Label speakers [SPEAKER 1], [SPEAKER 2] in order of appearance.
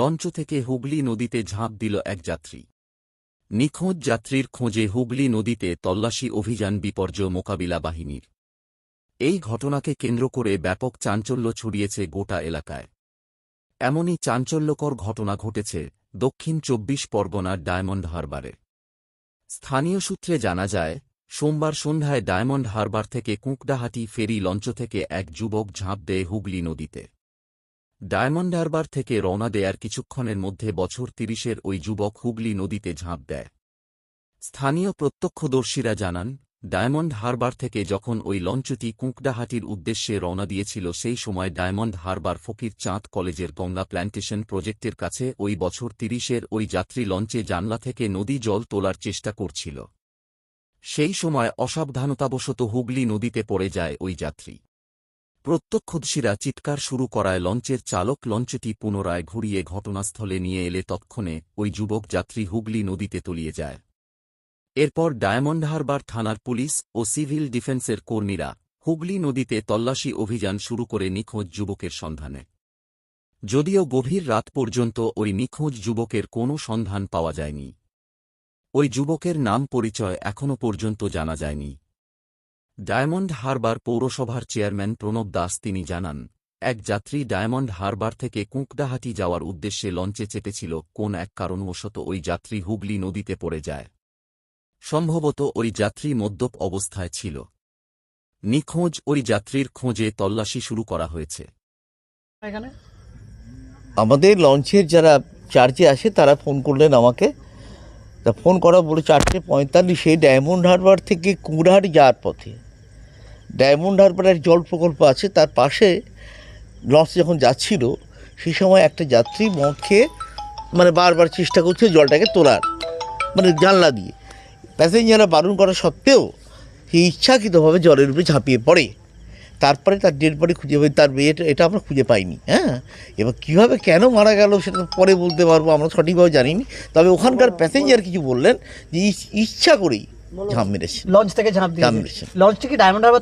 [SPEAKER 1] Launch থেকে হুগলি নদীতে ঝাঁপ দিল এক যাত্রী। নিখোঁজ যাত্রীর খোঁজে হুগলি নদীতে তল্লাশি অভিযান বিপর্যয় মোকাবিলা বাহিনীর। এই ঘটনাকে কেন্দ্র করে ব্যাপক চাঞ্চল্য ছড়িয়েছে গোটা এলাকায়। এমনই চাঞ্চল্যকর ঘটনা ঘটেছে দক্ষিণ চব্বিশ পরগনার ডায়মন্ড হারবারে। স্থানীয় সূত্রে জানা যায়, সোমবার সন্ধ্যায় ডায়মন্ড হারবার থেকে কুঁকডাহাটি ফেরি লঞ্চ থেকে এক যুবক ঝাঁপ দেয় হুগলি নদীতে। ডায়মন্ড হারবার থেকে রওনা দেয়ার কিছুক্ষণের মধ্যে বছর তিরিশের ওই যুবক হুগলি নদীতে ঝাঁপ দেয়। স্থানীয় প্রত্যক্ষদর্শীরা জানান, ডায়মন্ড হারবার থেকে যখন ওই লঞ্চটি কুঁকডাহাটির উদ্দেশ্যে রওনা দিয়েছিল সেই সময় ডায়মন্ড হারবার ফকির চাঁদ কলেজের গঙ্গা প্ল্যান্টেশন প্রজেক্টের কাছে ওই বছর তিরিশের ওই যাত্রী লঞ্চে জানলা থেকে নদী জল তোলার চেষ্টা করছিল। সেই সময় অসাবধানতাবশত হুগলি নদীতে পড়ে যায় ওই যাত্রী। প্রত্যক্ষদর্শীরা চিৎকার শুরু করায় লঞ্চের চালক লঞ্চটি পুনরায় ঘুরিয়ে ঘটনাস্থলে নিয়ে এলে তৎক্ষণে ওই যুবক যাত্রী হুগলি নদীতে তলিয়ে যায়। এরপর ডায়মন্ড হারবার থানার পুলিশ ও সিভিল ডিফেন্সের কর্মীরা হুগলি নদীতে তল্লাশি অভিযান শুরু করে নিখোঁজ যুবকের সন্ধানে। যদিও গভীর রাত পর্যন্ত ওই নিখোঁজ যুবকের কোনো সন্ধান পাওয়া যায়নি। ওই যুবকের নাম পরিচয় এখনও পর্যন্ত জানা যায়নি। ডায়মন্ড হারবার পৌরসভার চেয়ারম্যান প্রণব দাস তিনি জানান এক যাত্রী ডায়মন্ড হারবার থেকে কুঁকডাহাটি যাওয়ার উদ্দেশ্যে লঞ্চে চেপেছিল কোন এক কারণবশত ওই যাত্রী হুগলি নদীতে পড়ে যায়। সম্ভবত ওই যাত্রী মদ্যপ অবস্থায় ছিল। নিখোঁজ ওই যাত্রীর খোঁজে তল্লাশি শুরু করা হয়েছে।
[SPEAKER 2] এখানে?
[SPEAKER 3] আমাদের লঞ্চের যারা চার্জে আসে তারা ফোন করলেন আমাকে। তা ফোন করা বলে চারটে পঁয়তাল্লিশে ডায়মন্ড হারবার থেকে কুমড়াহাটি যাওয়ার পথে। ডায়মন্ড হারবারের জল প্রকল্প আছে তার পাশে লঞ্চ যখন যাচ্ছিল সেই সময় একটা যাত্রী মদ খেয়ে মানে বারবার চেষ্টা করছে জলটাকে তোলার মানে জানলা দিয়ে। প্যাসেঞ্জাররা বারণ করা সত্ত্বেও সে ইচ্ছাকৃতভাবে জলের উপরে ঝাঁপিয়ে পড়ে। তারপরে তার ডেড বডি খুঁজে পাই তার এটা এটা আমরা খুঁজে পাইনি হ্যাঁ? এবার কীভাবে কেন মারা গেল সেটা তো পরে বলতে পারব আমরা সঠিকভাবে জানিনি। তবে ওখানকার প্যাসেঞ্জার কিছু বললেন যে ইচ্ছা করেই ঝাঁপ মেরেছে
[SPEAKER 2] লঞ্চ থেকে ঝাঁপ
[SPEAKER 3] ঝাঁপ মেরেছে।
[SPEAKER 2] লঞ্চটি কি ডায়মন্ড হারবার